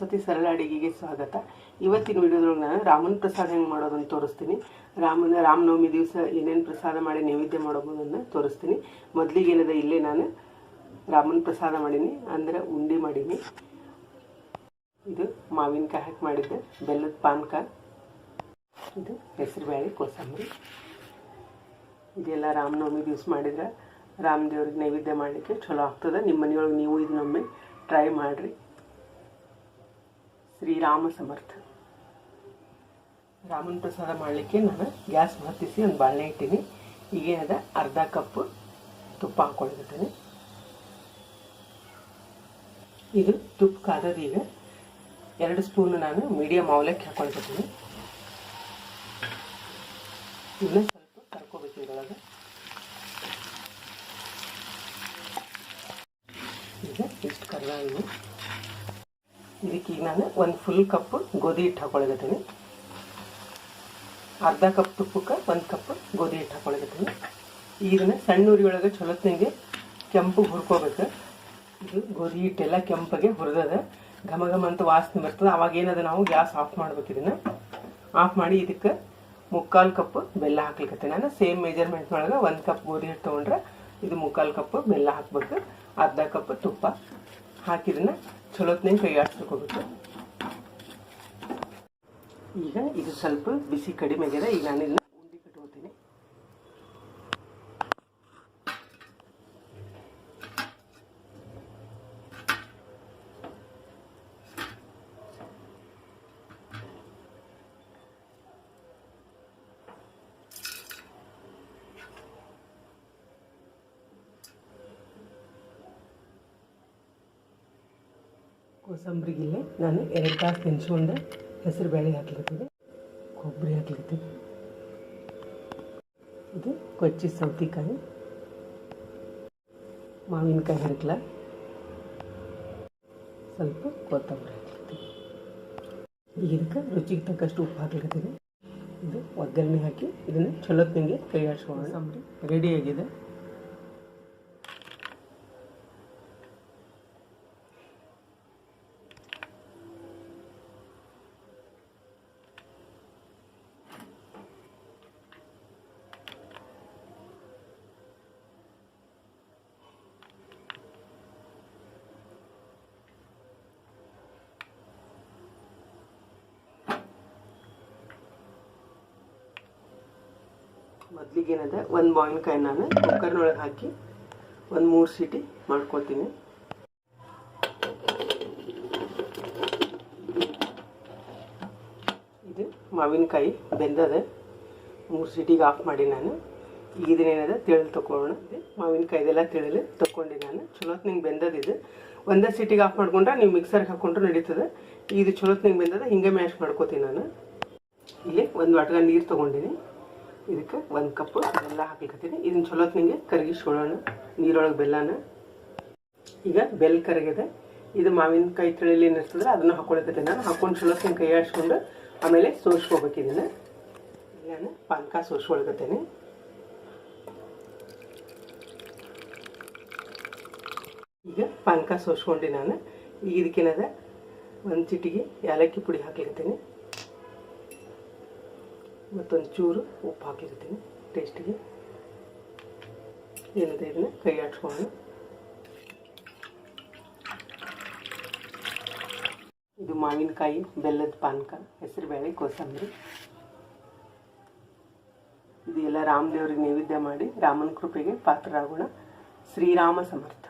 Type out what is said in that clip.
ಪಾರ್ವತಿ ಸರಳ ಅಡಿಗೆಗೆ ಸ್ವಾಗತ. ಇವತ್ತಿನ ವಿಡಿಯೋದೊಳಗೆ ನಾನು ರಾಮನ ಪ್ರಸಾದ ಹೆಂಗೆ ಮಾಡೋದನ್ನು ತೋರಿಸ್ತೀನಿ. ರಾಮನ ರಾಮನವಮಿ ದಿವಸ ಏನೇನು ಪ್ರಸಾದ ಮಾಡಿ ನೈವೇದ್ಯ ಮಾಡೋದನ್ನು ತೋರಿಸ್ತೀನಿ. ಮೊದಲಿಗೆ ಏನಿದೆ, ಇಲ್ಲೇ ನಾನು ರಾಮನ ಪ್ರಸಾದ ಮಾಡೀನಿ. ಅಂದ್ರೆ ಉಂಡೆ ಮಾಡೀನಿ. ಇದು ಮಾವಿನಕಾಯಿ ಹಾಕಿ ಮಾಡಿದ್ದೆ. ಬೆಲ್ಲದ ಪಾನಕ. ಇದು ಹೆಸರುಬೇಳೆ ಕೋಸಂಬರಿ. ಇದೆಲ್ಲ ರಾಮನವಮಿ ದಿವಸ ಮಾಡಿದ್ರೆ ರಾಮದೇವ್ರಿಗೆ ನೈವೇದ್ಯ ಮಾಡಲಿಕ್ಕೆ ಚಲೋ ಆಗ್ತದೆ. ನಿಮ್ಮ ಮನೆಯೊಳಗೆ ನೀವು ಇದನ್ನೊಮ್ಮೆ ಟ್ರೈ ಮಾಡಿರಿ. ಶ್ರೀರಾಮ ಸಮರ್ಥ. ರಾಮನ ಪ್ರಸಾದ ಮಾಡಲಿಕ್ಕೆ ನಾನು ಗ್ಯಾಸ್ ಹೊತ್ತಿಸಿ ಒಂದು ಬಾಳೆ ಇಟ್ಟೀನಿ. ಅದ ಅರ್ಧ ಕಪ್ ತುಪ್ಪ ಹಾಕ್ಕೊಳ್ತೀನಿ ಇದು ತುಪ್ಪ ಕಾದದ ಎರಡು ಸ್ಪೂನ್ ನಾನು ಮೀಡಿಯಮ್ ಅವಲಕ್ಕಿ ಹಾಕೊಳ್ತೀನಿ ಇದನ್ನ ಇದಕ್ಕೆ ನಾನು ಒಂದು ಫುಲ್ ಕಪ್ ಗೋಧಿ ಹಿಟ್ಟು ಹಾಕೊಳಗತ್ತೀನಿ. ಅರ್ಧ ಕಪ್ ತುಪ್ಪಕ್ಕೆ ಒಂದು ಕಪ್ ಗೋಧಿ ಹಿಟ್ಟು ಹಾಕೊಳಗತ್ತೀನಿ. ಇದನ್ನ ಸಣ್ಣ ಉರಿ ಒಳಗೆ ಚಲೋತ್ನಂಗೆ ಕೆಂಪು ಹುರ್ಕೋಬೇಕು. ಇದು ಗೋಧಿ ಹಿಟ್ಟೆಲ್ಲ ಕೆಂಪಗೆ ಹುರಿದದ. ಘಮ ಘಮ ಅಂತ ವಾಸನೆ ಬರ್ತದೆ. ಅವಾಗ ಏನದ ನಾವು ಗ್ಯಾಸ್ ಆಫ್ ಮಾಡ್ಬೇಕು ಇದನ್ನು. ಆಫ್ ಮಾಡಿ ಇದಕ್ಕೆ ಮುಕ್ಕಾಲು ಕಪ್ ಬೆಲ್ಲ ಹಾಕ್ಲಿಕ್ಕೆ ನಾನು ಸೇಮ್ ಮೆಜರ್ಮೆಂಟ್ ಒಳಗೆ ಒಂದು ಕಪ್ ಗೋಧಿ ಹಿಟ್ಟು ತೊಗೊಂಡ್ರೆ ಇದು ಮುಕ್ಕಾಲು ಕಪ್ ಬೆಲ್ಲ ಹಾಕ್ಬೇಕು. ಅರ್ಧ ಕಪ್ ತುಪ್ಪ ಹಾಕಿದನ್ನ ಚಲೋತ್ನೇ ಕೈ ಆಡ್ಸ್ಕೊಬೇಕು ಈಗ ಇದು ಸ್ವಲ್ಪ ಬಿಸಿ ಕಡಿಮೆ ಆಗಿದೆ ಈಗ ನಾನು ಇದನ್ನ ಉಂಡೆ ಕಟ್ಕೋತೀನಿ ಕೋಸಂಬರಿಗಿಲ್ಲೇ ನಾನು ಎರಡು ತಾಸು ನೆನೆಸ್ಕೊಂಡು ಹೆಸರು ಬೇಳೆ ಹಾಕ್ಲಿತ್ತೀನಿ ಕೊಬ್ಬರಿ ಹಾಕ್ಲಿತ್ತೀನಿ ಇದು ಕೊಚ್ಚಿ ಸೌತೆಕಾಯಿ, ಮಾವಿನಕಾಯಿ ಹರಕ್ಲ ಸ್ವಲ್ಪ ಕೊತ್ತಂಬರಿ ಹಾಕ್ಲಿತ್ತೀನಿ ಈಗ ಇದಕ್ಕೆ ರುಚಿಗೆ ತಕ್ಕಷ್ಟು ಉಪ್ಪು ಹಾಕ್ಲಿತ್ತೀನಿ ಇದು ಒಗ್ಗರಣೆ ಹಾಕಿ ಇದನ್ನು ಚಲೋತ್ನಂಗೆ ಕೈ ಸಾಂಬ್ರಿ ರೆಡಿಯಾಗಿದೆ ಮೊದಲಿಗೆ ಏನಿದೆ ಒಂದು ಮಾವಿನಕಾಯಿ ನಾನು ಕುಕ್ಕರ್ನೊಳಗೆ ಹಾಕಿ ಒಂದು ಮೂರು ಸೀಟಿ ಮಾಡ್ಕೊತೀನಿ ಇದು ಮಾವಿನಕಾಯಿ ಬೆಂದದ. ಮೂರು ಸೀಟಿಗೆ ಆಫ್ ಮಾಡಿ ನಾನು. ಈಗ ಇದನ್ನೇನದ ತಿಳಿದು ಮಾವಿನಕಾಯಿ ಇದೆಲ್ಲ ತಿಳಿದು ತೊಗೊಂಡು ನಾನು. ಚಲೋತ್ನಿಂಗೆ ಬೆಂದದಿದೆ ಒಂದೇ ಸೀಟಿಗೆ ಆಫ್ ಮಾಡ್ಕೊಂಡ್ರೆ ನೀವು ಮಿಕ್ಸರ್ಗೆ ಹಾಕ್ಕೊಂಡ್ರೆ ನಡೀತದೆ. ಇದು ಚಲೋತ್ನಿಂಗೆ ಬೆಂದದ, ಹಿಂಗೆ ಮ್ಯಾಶ್ ಮಾಡ್ಕೋತೀನಿ ನಾನು. ಇಲ್ಲಿ ಒಂದು ವಾಟ್ಗ ನೀರು ತೊಗೊಂಡಿನಿ. ಇದಕ್ಕೆ ಒಂದು ಕಪ್ ಬೆಲ್ಲ ಹಾಕ್ಲಿಕತ್ತೀನಿ ಇದನ್ನ ಚಲೋತ್ನಿಗೆ ಕರಗಿಸ್ಕೊಳ್ಳೋಣ ನೀರೊಳಗೆ ಬೆಲ್ಲನ. ಈಗ ಬೆಲ್ಲ ಕರಗಿದೆ ಇದು ಮಾವಿನಕಾಯಿ ತಳಿಲಿ ಏನಿರ್ತದ್ರೆ ಅದನ್ನ ಹಾಕೊಳಕತ್ತೀನಿ ನಾನು. ಹಾಕೊಂಡು ಚಲೋತ್ನಿಗೆ ಕೈ ಆಡಿಸ್ಕೊಂಡು ಆಮೇಲೆ ಸೋಸ್ಕೋಬೇಕು ಇದನ್ನು. ನಾನು ಪಾನಕ ಸೋಸ್ಕೊಳ್ಕತ್ತೀನಿ ಈಗ ಪಾನಕ ಸೋಸ್ಕೊಂಡು ನಾನು. ಈಗ ಇದಕ್ಕೇನದ? ಒಂದು ಚಿಟಿಗೆ ಏಲಕ್ಕಿ ಪುಡಿ ಹಾಕ್ಲಿಕತ್ತೀನಿ. ಮತ್ತೊಂದು ಚೂರು ಉಪ್ಪು ಹಾಕಿರ್ತೀನಿ ಟೇಸ್ಟಿಗೆ. ಇಲ್ಲದೆ ಇದನ್ನ? ಕೈ ಆಡಿಸ್ಕೊಂಡು ಇದು ಮಾವಿನಕಾಯಿ ಬೆಲ್ಲದ ಪಾನಕ, ಹೆಸರುಬೇಳೆ, ಕೋಸಂಬರಿ. ಇದು ಎಲ್ಲ ರಾಮದೇವ್ರಿಗೆ ನೈವೇದ್ಯ ಮಾಡಿ ರಾಮನ ಕೃಪೆಗೆ ಪಾತ್ರರಾಗೋಣ. ಶ್ರೀರಾಮ ಸಮರ್ಥ.